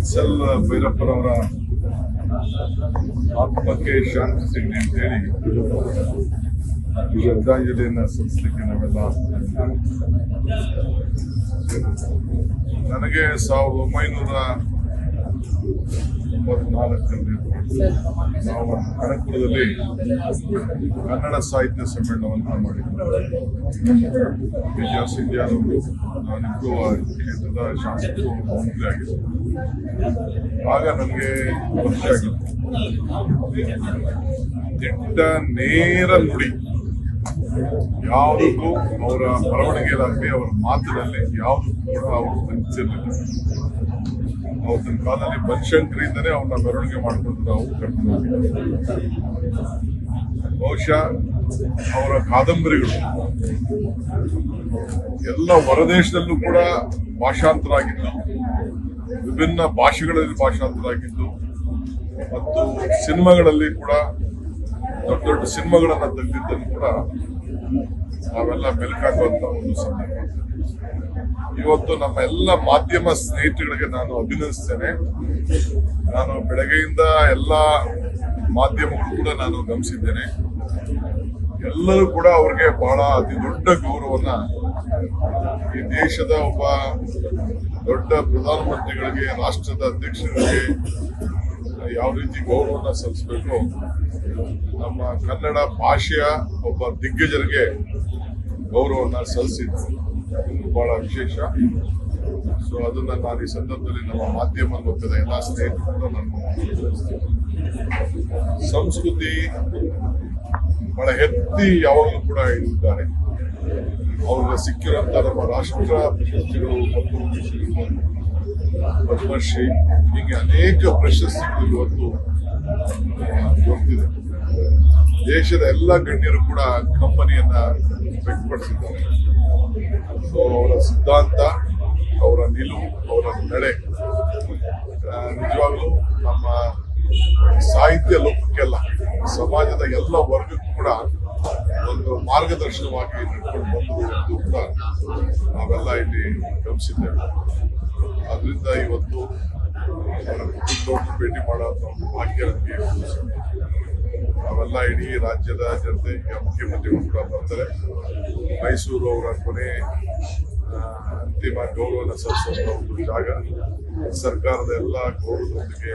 S L ಭೈರಪ್ಪನವರ ಆತ್ಮಕ್ಕೆ ಶಾಂತಿ ಸಿಗಲಿ ಅಂತೇಳಿ ಶ್ರದ್ಧಾಂಜಲಿಯನ್ನು ಸಲ್ಲಿಸಲಿಕ್ಕೆ ನಾವೆಲ್ಲ ನನಗೆ ಸಾವಿರದ ಒಂಬೈನೂರ ನಾವು ಕನಕಪುರದಲ್ಲಿ ಕನ್ನಡ ಸಾಹಿತ್ಯ ಸಮ್ಮೇಳನವನ್ನು ಮಾಡಿದ್ವಿ ವಿಜಯ ಸಿಂಧ್ಯಾನವರು ನಾನಿಬ್ಬರು ಆ ಕ್ಷೇತ್ರದ ಶಾಸಕರು ಮಂತ್ರಿ ಆಗಿದ್ದರು. ಆಗ ನನಗೆ ಖುಷಿ ಆಗಿತ್ತು. ದಿಟ್ಟ ನೇರ ನುಡಿ. ಯಾವುದಕ್ಕೂ ಅವರ ಬರವಣಿಗೆಯಲ್ಲಾಗಲಿ ಅವರ ಮಾತಿನಲ್ಲಿ ಯಾವುದಕ್ಕೂ ಕೂಡ ಅವರು ಹಂಚಿರಲಿಲ್ಲ ಅವತ್ತಿನ ಕಾಲದಲ್ಲಿ ಬನಶಂಕರಿಂದನೇ ಅವನ ಮೆರವಣಿಗೆ ಮಾಡಿಕೊಂಡು ನಾವು ಕರ್ಕೊಂಡು ಬಹುಶಃ ಅವರ ಕಾದಂಬರಿಗಳು ಎಲ್ಲ ಹೊರದೇಶದಲ್ಲೂ ಕೂಡ ಭಾಷಾಂತರ ಆಗಿದ್ದು ವಿಭಿನ್ನ ಭಾಷೆಗಳಲ್ಲಿ ಭಾಷಾಂತರ ಆಗಿದ್ದು ಮತ್ತು ಸಿನಿಮಾಗಳಲ್ಲಿ ಕೂಡ ದೊಡ್ಡ ದೊಡ್ಡ ಸಿನಿಮಾಗಳನ್ನ ತೆಗೆದಿದ್ದನ್ನು ಕೂಡ ನಾವೆಲ್ಲ ಮೆಲುಕಾಗುವಂತ ಒಂದು ಸಂದರ್ಭ. ಇವತ್ತು ನಮ್ಮ ಎಲ್ಲ ಮಾಧ್ಯಮ ಸ್ನೇಹಿತರಿಗೆ ನಾನು ಅಭಿನಂದಿಸ್ತೇನೆ. ನಾನು ಬೆಳಗ್ಗೆಯಿಂದ ಎಲ್ಲ ಮಾಧ್ಯಮಗಳು ಕೂಡ ನಾನು ಗಮನಿಸಿದ್ದೇನೆ. ಎಲ್ಲರೂ ಕೂಡ ಅವ್ರಿಗೆ ಬಹಳ ಅತಿ ದೊಡ್ಡ ಗೌರವನ್ನ ಈ ದೇಶದ ಒಬ್ಬ ದೊಡ್ಡ ಪ್ರಧಾನಮಂತ್ರಿಗಳಿಗೆ, ರಾಷ್ಟ್ರದ ಅಧ್ಯಕ್ಷರಿಗೆ ಯಾವ ರೀತಿ ಗೌರವನ ಸಲ್ಲಿಸಬೇಕು? ನಮ್ಮ ಕನ್ನಡ ಭಾಷೆಯ ಒಬ್ಬ ದಿಗ್ಗಜರಿಗೆ ಗೌರವವನ್ನು ಸಲ್ಲಿಸಿದ್ದು ಇದು ಬಹಳ ವಿಶೇಷ. ಸೊ ಅದನ್ನ ನಾನು ಈ ಸಂದರ್ಭದಲ್ಲಿ ನಮ್ಮ ಮಾಧ್ಯಮ ಗೊತ್ತಿದೆ ಎಲ್ಲ ಸ್ನೇಹಿತರು ಕೂಡ ನಾನು ಸಂಸ್ಕೃತಿ ಬಹಳ ಎತ್ತಿ ಯಾವಾಗಲೂ ಕೂಡ ಇದ್ದಾರೆ. ಅವ್ರಿಗೆ ಸಿಕ್ಕಿರೋಂಥ ನಮ್ಮ ರಾಷ್ಟ್ರ ಪ್ರಶಸ್ತಿಗಳು ಇರ್ಬೋದು, ಪದ್ಮಶ್ರೀ, ಹೀಗೆ ಅನೇಕ ಪ್ರಶಸ್ತಿಗಳು ಇವತ್ತು ದೊರೆತಿದೆ. ದೇಶದ ಎಲ್ಲ ಗಣ್ಯರು ಕೂಡ ಕಂಪನಿಯನ್ನ ವ್ಯಕ್ತಪಡಿಸಿದ್ದಾರೆ. ಸೊ ಅವರ ಸಿದ್ಧಾಂತ, ಅವರ ನಿಲುವು, ಅವರ ನಡೆ ನಿಜವಾಗ್ಲೂ ನಮ್ಮ ಸಾಹಿತ್ಯ ಲೋಕಕ್ಕೆಲ್ಲ, ಸಮಾಜದ ಎಲ್ಲ ವರ್ಗಕ್ಕೂ ಕೂಡ ಮಾರ್ಗದರ್ಶನವಾಗಿ ನಡ್ಕೊಂಡು ಬಂದು ಎಂದು ಕೂಡ ನಾವೆಲ್ಲ ಇಲ್ಲಿ ಗಮನಿಸಿದ್ದೇವೆ. ಅದರಿಂದ ಇವತ್ತು ಕುಟುಂಬವನ್ನು ಭೇಟಿ ಮಾಡೋ ಭಾಗ್ಯ ನಮಗೆ ನಾವೆಲ್ಲ ಇಡೀ ರಾಜ್ಯದ ಜನತೆ ಮುಖ್ಯಮಂತ್ರಿಗಳು ಕೂಡ ಬರ್ತಾರೆ. ಮೈಸೂರು ಅವರ ಕೊನೆ ಅಂತಿಮ ಗೌರವನ ಸಲ್ಲಿಸುವಂತ ಒಂದು ಜಾಗ. ಸರ್ಕಾರದ ಎಲ್ಲ ಗೌರವದೊಂದಿಗೆ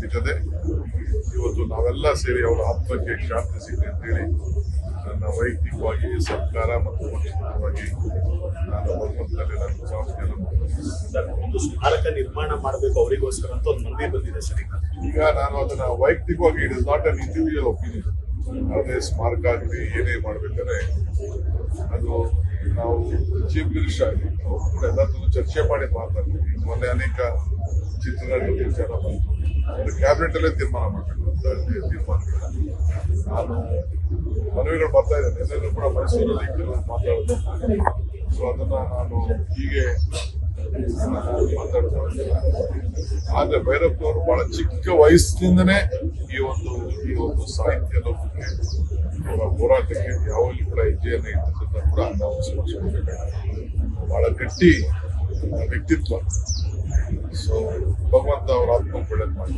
ಸಿಗದೆ ಇವತ್ತು ನಾವೆಲ್ಲ ಸೇರಿ ಅವರ ಆತ್ಮಕ್ಕೆ ಶಾಂತಿ ಸಿಗಲಿ ಅಂತೇಳಿ ನನ್ನ ವೈಯಕ್ತಿಕವಾಗಿ ಸರ್ಕಾರ ಮತ್ತು ವೈಯಕ್ತಿಕವಾಗಿ ನಾನು ಭಗವಂತನಲ್ಲಿ ನನ್ನ ಒಂದು ಸ್ಮಾರಕ ನಿರ್ಮಾಣ ಮಾಡಬೇಕು ಅವರಿಗೋಸ್ಕರ ಅಂತ ಒಂದು ಮನವಿ ಬಂದಿದೆ ಸರ್ ಈಗ. ನಾನು ಅದನ್ನ ವೈಯಕ್ತಿಕವಾಗಿ it is not an individual opinion ಯಾವುದೇ ಸ್ಮಾರಕ ಆಗಲಿ ಏನೇ ಮಾಡ್ಬೇಕಾದ್ರೆ ಅದು ನಾವು ಚೀಫ್ ಮಿನಿಸ್ಟರ್ ಅವ್ರು ಕೂಡ ಚರ್ಚೆ ಮಾಡಿ ಮಾತಾಡ್ತೀವಿ. ಮೊನ್ನೆ ಅನೇಕ ಚಿತ್ರಗಳ ವಿಚಾರ ಬಂತು. ಕ್ಯಾಬಿನೆಟ್ ಅಲ್ಲೇ ತೀರ್ಮಾನ ಮಾಡಬೇಕು ತೀರ್ಮಾನ ನಾನು ಮನವಿಗಳು ಬರ್ತಾ ಇದ್ದೇನೆ ಎಲ್ಲರೂ ಕೂಡ ಮೈಸೂರಲ್ಲಿ ಮಾತಾಡೋದು. ಸೊ ಅದನ್ನ ನಾನು ಹೀಗೆ ಮಾತಾಡ್ತಾ ಆದ್ರೆ ಭೈರಪ್ಪನವರು ಬಹಳ ಚಿಕ್ಕ ವಯಸ್ಸಿನಿಂದನೇ ಈ ಒಂದು ಈ ಒಂದು ಸಾಹಿತ್ಯ ಲೋಕಕ್ಕೆ ಹೋರಾಟಕ್ಕೆ, ಯಾವಲ್ಲಿ ಕೂಡ ಹೆಜ್ಜೆಯನ್ನು ಇಟ್ಟಿದ್ದನ್ನು ಕೂಡ ನಾವು ಸ್ಮರಿಸಬೇಕಾಗಿದೆ ಬಹಳ ಗಟ್ಟಿ ವ್ಯಕ್ತಿತ್ವ. ಸೊ ಭಗವಂತ ಅವರ ಆತ್ಮ ಒಳ್ಳೇದು ಮಾಡಿ